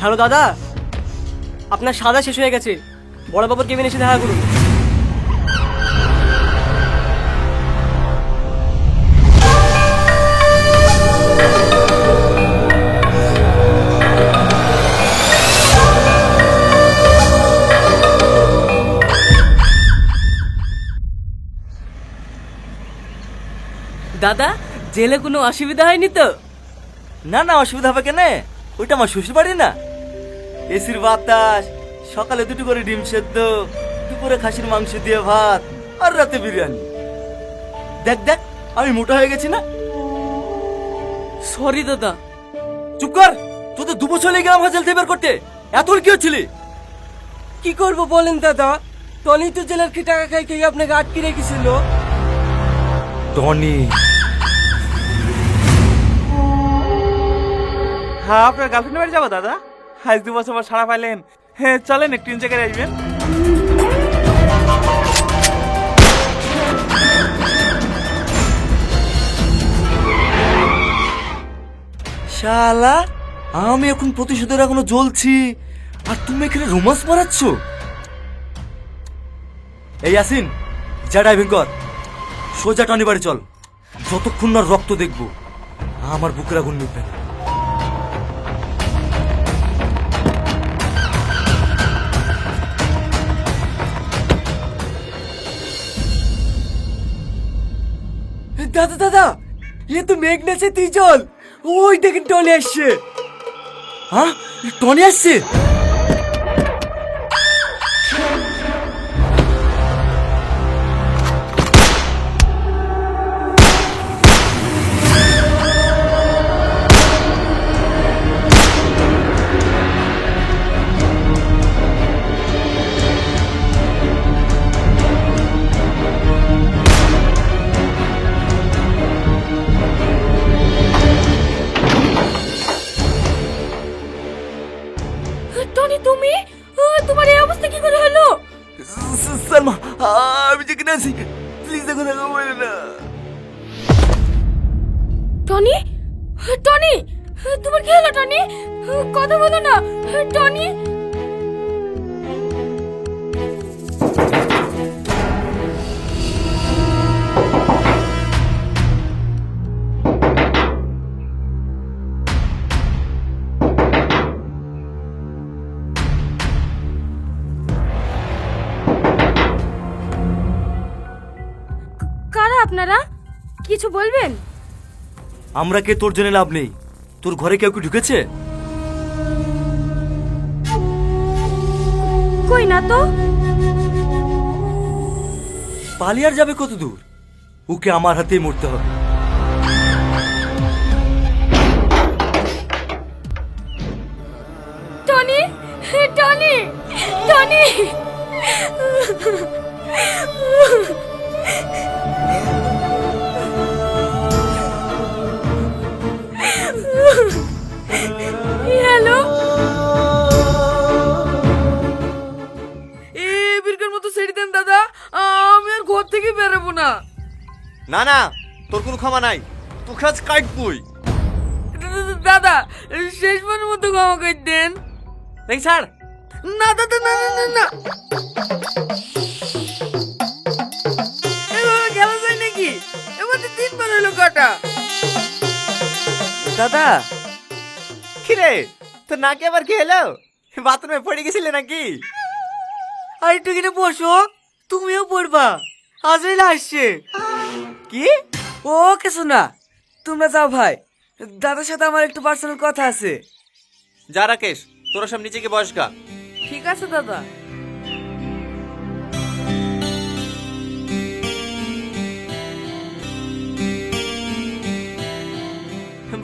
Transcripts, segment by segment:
Hello দাদা, আপনার সাদা শেষ হয়ে গেছে। বড় বাবুর কেবিনে এসে দেখা করুন। দাদা, জেলে কোনো অসুবিধা হয়নি তো? না না, অসুবিধা হবে কেন? ওইটা আমার শ্বশুর বাড়ি না। এসির বাতাস সকালে দুটো করে ডিম সেদ্ধ দুপুরে খাসির মাংস দিয়ে ভাত আর রাতে বিরিয়ানি। দেখ দেখ আমি মোটা হয়ে গেছি না? সরি দাদা। চুপ কর তোদের দু বছর লেগে আমার জেল থেকে বের করতে। এত কি হচ্ছিলি? কি করব বলেন দাদা? টনি তো জেলার কি টাকা খাই খেয়ে আপনাকে আটকে রেখেছিল? টনি। হ্যাঁ আপনার গার্লফ্রেন্ড বাড়ি যাব দাদা? আজ দু বছর পর সারা পাইলেন। হ্যাঁ চলেন, একটু জায়গায় আসবেন। শালা, আমি এখন প্রতিশোধের এখনও জ্বলছি। আর তুমি এখানে রোমান্স মারাচ্ছ? এই আসিন যা ড্রাইভিং কর। সোজা টনি বাড়ি চল। যতক্ষণ না রক্ত দেখব, আমার বুকের আগুন নিবে না। দাদা দাদা এ তো মেঘ তিজল তুই ওই দেখেন টনি আসছে। হ্যাঁ টনি আসছে? তুমি? তোমার এই অবস্থা কি করে হলো? সালমা আমি যেখানে আছি প্লিজ দেখো দেখো বলে না। টনি? টনি? তোমার কি হলো টনি? কথা বলো না। টনি? আপনারা? কিছু বলবেন? আমরা কে তোর জন্য লাভ নেই। তোর ঘরে কেউ কি ঢুকেছে? কই না তো? পালিয়ার যাবে কত দূর ওকে আমার হাতেই মরতে হবে। Tony Tony Tony! হ্যালো? এ বিরকের মতো ছেড়ে দেন দাদা আমি আর ঘর থেকে বেরোবো না। না না তোর কোনো ক্ষমা নাই। তোকে আজ কাটবই। দাদা শেষবারের মতো ক্ষমা করে দেন। দেখ স্যার না দাদা না না না না। এভাবে খেলা যায় নাকি? এবার তিনবার হলো কাটা। দাদা কিরে তোর নাকি আবার কি হলো বাথরুমে পড়ে গেছিলে নাকি? আর একটু কিনে বসো তুমিও পড়বা। আজরাইল আসছে। কি? ও কিছু না তোমরা যাও ভাই। দাদার সাথে আমার একটু পার্সোনাল কথা আছে। যা রাকেশ তোরা সব নিচে গিয়ে বসগা ঠিক আছে দাদা।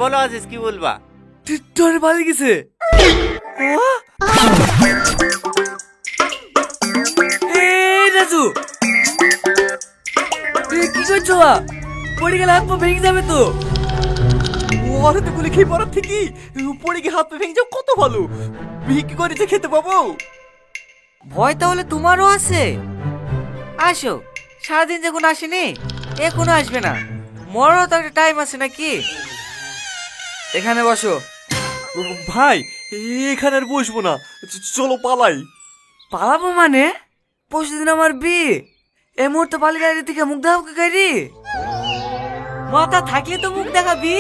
বলো আজিজ কি বলবা? তোর ভালো গেছে রাজু। কি করছ পড়ে গেলে হাত পা ভেঙে যাবে তো। ওর তো গুলি খেয়ে পড়ার থেকে? পড়ে গিয়ে হাত পা ভেঙে যাও কত ভালো। বিক্রি করেছে খেতে পাবো। ভয় তাহলে তোমারও আছে। আসো সারাদিন যখন আসেনি এখনও আসবে না। মরারও তো একটা টাইম আছে নাকি? এখানে বসো। ভাই, এখানে আর বসবো না। চলো পালাই। পালাবো মানে? পরশুদিন আমার বিয়ে। এই মুহূর্তে পালিয়ে গাড়ি থেকে মুখ দেখাবো গাড়ি মাথা থাকলে তো মুখ দেখাবি।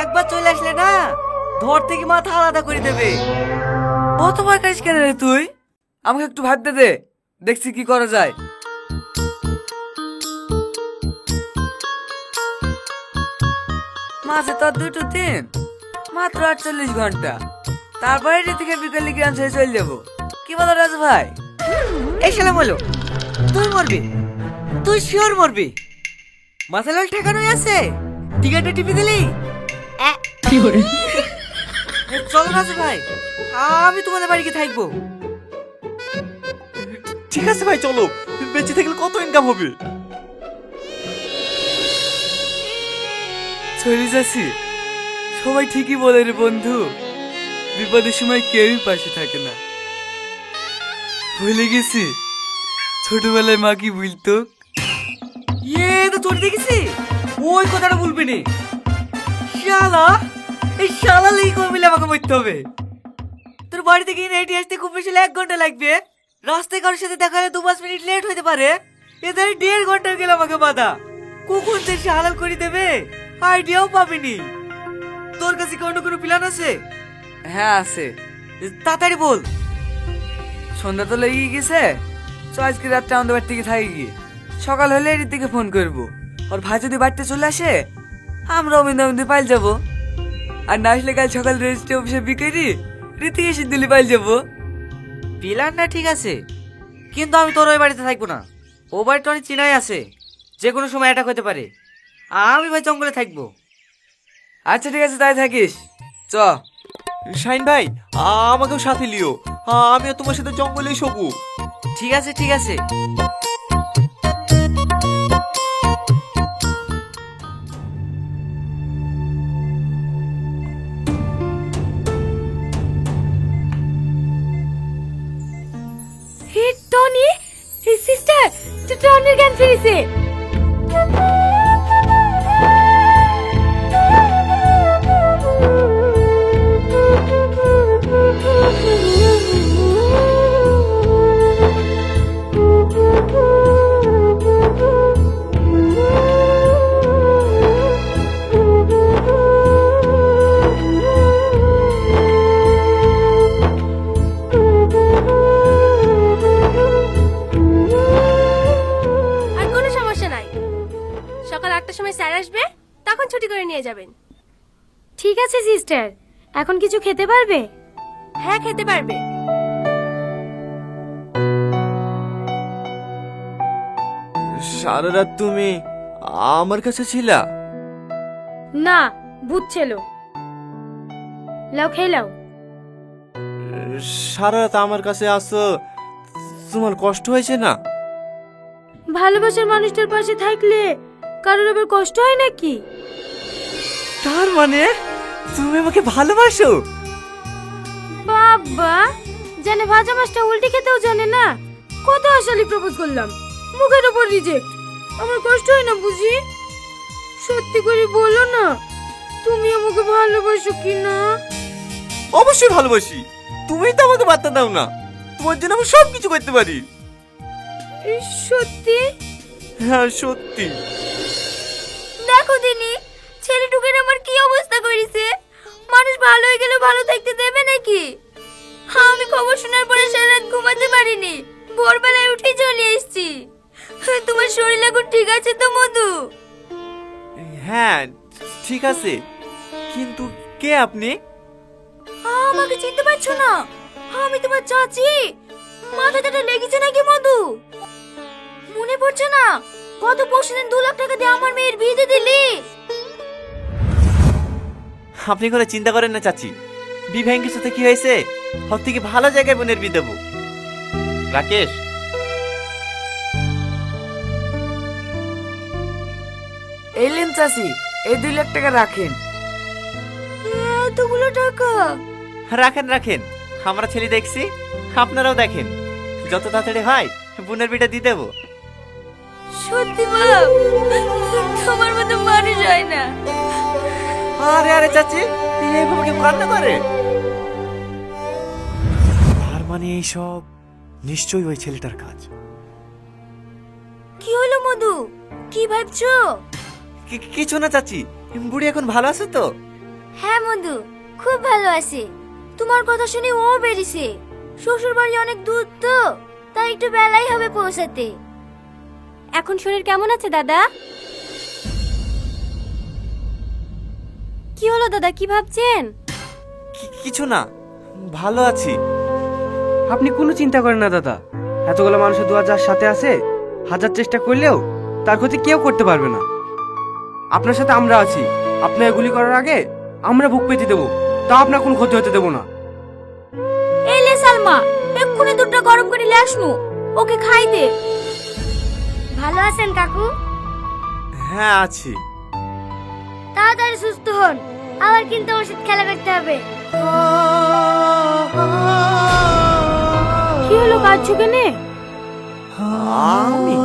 একবার চলে আসলে না, ধর থেকে মাথা আলাদা করে দেবে। কতবার কাজ কেন রে তুই? আমাকে একটু ভাবতে দে দেখছি কি করা যায়। মাসে তো দুটো দিন। মাত্র আটচল্লিশ ঘণ্টা। তারপরে এটি থেকে বিকেলে গ্রাম ছেড়ে চলে যাব। কি বলো রাজু ভাই? এই শালা বলো তুই মরবি? তুই শিওর মরবি? মাথা লাল ঠেকানোই আছে? টিকাটা টিপে দিলি? এ, চলো রাজু ভাই আমি তোমাদের বাড়িতে থাকব। ঠিক আছে ভাই চলো। বেঁচে থাকলে কত ইনকাম হবে? চলে যাচ্ছি। সবাই ঠিকই বলে রে বন্ধু। বিপদের সময় কেউই পাশে থাকে না। ভুলে গেছি। ছোটবেলায় মা কি বলতো? ইয়ে তো তোর দেখেছি? ওই কথাটা বলবি নি। শালা, এই শালা লেগে করে মিলে আমাকে মরতে হবে। তোর বাড়ি থেকে হেঁটে আসতে খুব বেশি এক ঘণ্টা লাগবে। রাস্তায় কারোর সাথে দেখা হলে দু পাঁচ মিনিট লেট হতে পারে। এদের দেড় ঘণ্টা গেল আমাকে বাধা। কখন সে হালাল করে দেবে আইডিয়াও পাবিনি। তোর কাছে কি অন্য কোনো প্ল্যান আছে? হ্যাঁ আছে। তাড়াতাড়ি বল। সন্ধ্যা তো লেগে গেছে। চ আজকে রাতটা আমাদের বাড়ি থেকে থাকি গিয়ে। সকাল হলে এর দিকে ফোন করব। আর ভাই যদি বাড়িতে চলে আসে আমরা অমিন্দ অমিন্দ পাইল যাব। আর না আসলে কাল সকাল রেজিস্ট্রি অফিসে বিকেরি রীতি এসে দিল্লি পাইল যাব। প্ল্যানটা ঠিক আছে। কিন্তু আমি তোর ওই বাড়িতে থাকব না। ও বাড়িটা অনেক চিনাই আছে। যে কোনো সময় অ্যাটাক হতে পারে। আমি ভাই জঙ্গলে থাকব। আচ্ছা ঠিক আছে তাই থাকিস। চ। শাইন ভাই আমাকেও সাথে লিও। আমিও তোমার সাথে জঙ্গলেই শোবো। ঠিক আছে ঠিক আছে। হে টনি সিস্টার টনির জ্ঞান ফিরেছে। সিস্টার এখন কিছু খেতে পারবে? হ্যাঁ খেতে পারবে। সারা রাত তুমি আমার কাছে ছিলা? না ভূত ছিল। লাও খেয়ে লাও। সারা রাত আমার কাছে আসো তোমার কষ্ট হয়েছে না? ভালোবাসার মানুষটার পাশে থাকলে কারোর আবার কষ্ট হয় নাকি? তার মানে? তুমি আমাকে ভালোবাসো। বাবা জানে ভাজা মাছটা উল্টে খেতেও জানে না। কত আশালি প্রপোজ করলাম। মুখের ওপর রিজেক্ট আমার কষ্ট হয় না বুঝি? সত্যি করে বলো না তুমি আমাকে ভালোবাসো কি না? অবশ্যই ভালোবাসি। তুমি তো আমাকে বার্তা দাও না। তোমার জন্য আমি সব কিছু করতে পারি। সত্যি? হ্যাঁ সত্যি। দেখো দিনি কি অবস্থা করেছে? মানুষ ভালো হয়ে গেলে ভালো থাকতে দেবে নাকি? আমি খবর শোনার পরে সারা রাত ঘুমাতে পারিনি। ভোরবেলায় উঠে চলে এসেছি। তোমার শরীর এখন ঠিক আছে তো মধু? হ্যাঁ ঠিক আছে। কিন্তু কে আপনি? আমাকে চিনতে পারছ না। আমি তোমার চাচি। মাথাটা লেগেছে নাকি মধু? মনে পড়ছে না। কত পরশুদিন দু লাখ টাকা দিয়ে আমার মেয়ের বিয়ে দিলি। আপনি কোনো চিন্তা করেন না চাচি। বিভ্যাঙ্গের সাথে কি হয়েছে? সব থেকে ভালো জায়গায় বোনের বিয়ে দেবো। রাকেশ। এলেন চাচি এই দুই লাখ টাকা রাখেন। এতগুলো টাকা? রাখেন রাখেন। আমরা ছেলে দেখছি আপনারাও দেখেন। যত তাড়াতাড়ি হয় বোনের বিটা দিয়ে দেবো। সত্যি বাপ তোমার মতো মানুষ হয় না। আরে আরে চাচি এইভাবে কেউ কান্না করে মানে এই সব নিশ্চয়ই ওই ছেলেটার কাজ। কি হলো মধু? কি ভাবছ? কি- কিছু না চাচি বুড়ি এখন ভালো আছে তো? হ্যাঁ মধু খুব ভালো আছে। তোমার কথা শুনে ও বেরিয়েছে। শ্বশুর বাড়ি অনেক দূর তো তাই একটু বেলাই হবে পৌঁছাতে। এখন শরীর কেমন আছে দাদা? কি হলো দাদা? কি ভাবছেন? কি- কিছু না। ভালো আছি। আপনি কোনো চিন্তা করেন না দাদা। এতগুলো মানুষের দুয়ার যার সাথে আছে হাজার চেষ্টা করলেও তার ক্ষতি কেউ করতে পারবে না। আপনার সাথে আমরা আছি। আপনার গুলি করার আগে আমরা বুক পেতে দেবো। তা আপনার কোনো ক্ষতি হতে দেবো না। এই লে সালমা এক্ষুনি দুধটা গরম করে নিয়ে আসনু। ওকে খাই দে। ভালো আছেন কাকু? হ্যাঁ আছি। তাড়াতাড়ি সুস্থ হন। আবার কিন্তু আমার সাথে খেলা করতে হবে। কি হলো কাঁদছো কেনে? আমি?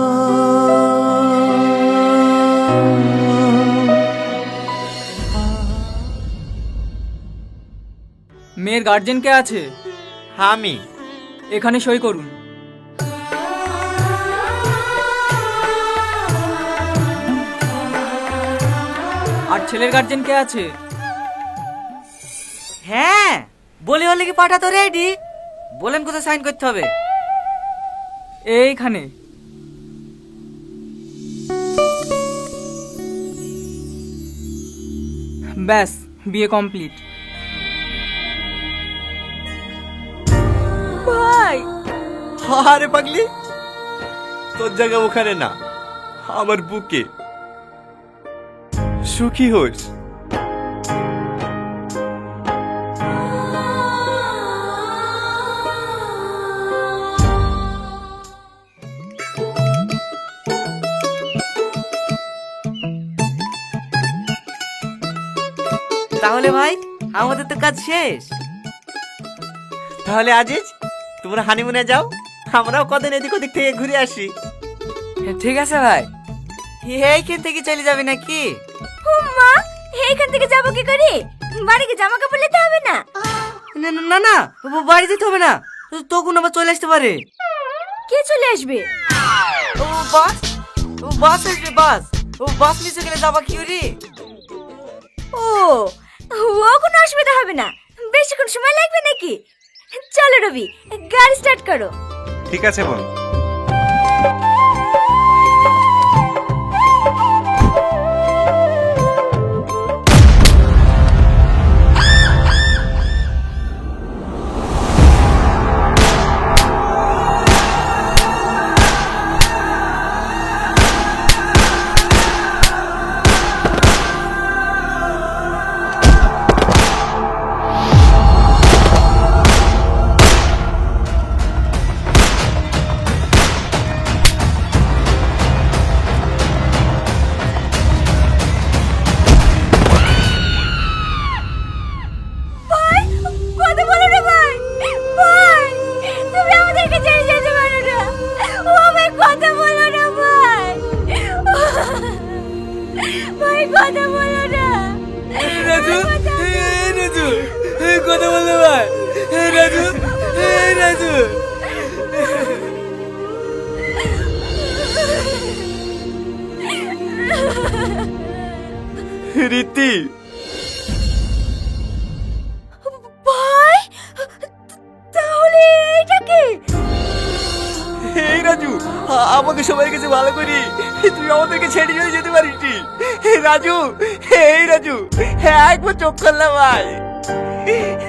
মেয়ের গার্জেন কে আছে? আমি। এখানে সই করুন। আর ছেলের গার্জেন কে আছে? হ্যাঁ বলে হলে কি পাঠাতো রেডি বলেন কোথায় সাইন করতে হবে? এইখানে। ব্যাস বিয়ে কমপ্লিট ভাই! আরে পাগলি তোর জায়গা ওখানে না আমার বুকে। সুখী হোস। তাহলে ভাই আমাদের তো কাজ শেষ। তাহলে আজিজ তোমরা হানিমুনে যাও আমরাও কদিন এদিক ওদিক থেকে ঘুরে আসি। ঠিক আছে ভাই। এইখান থেকে চলে যাবে নাকি? মা এইখান থেকে যাব কি করে? বাড়িকে জামা কাপড় নিতে হবে না? না না, না বাড়ি যেতে হবে না। তখন আবার চলে আসতে পারে। কে চলে আসবে? ও বাস? ও বাস আসবে বাস। ও বাস নিচে গেলে যাবা কি রে হবে না। বেশিক্ষণ সময় লাগবে নাকি? চলো রবি গাড়ি স্টার্ট করো। ঠিক আছে বোন কথা বলতে ভাই রাজু রাজু। রীতি। ভাই তাহলে এটা কি? এই রাজু আমাকে সবাই কাছে ভালো করি। তুই আমাদেরকে ছেড়ে চলে যেতে পারিস। রাজু এই রাজু হ্যাঁ একবার চোখ করলাম ভাই। 你。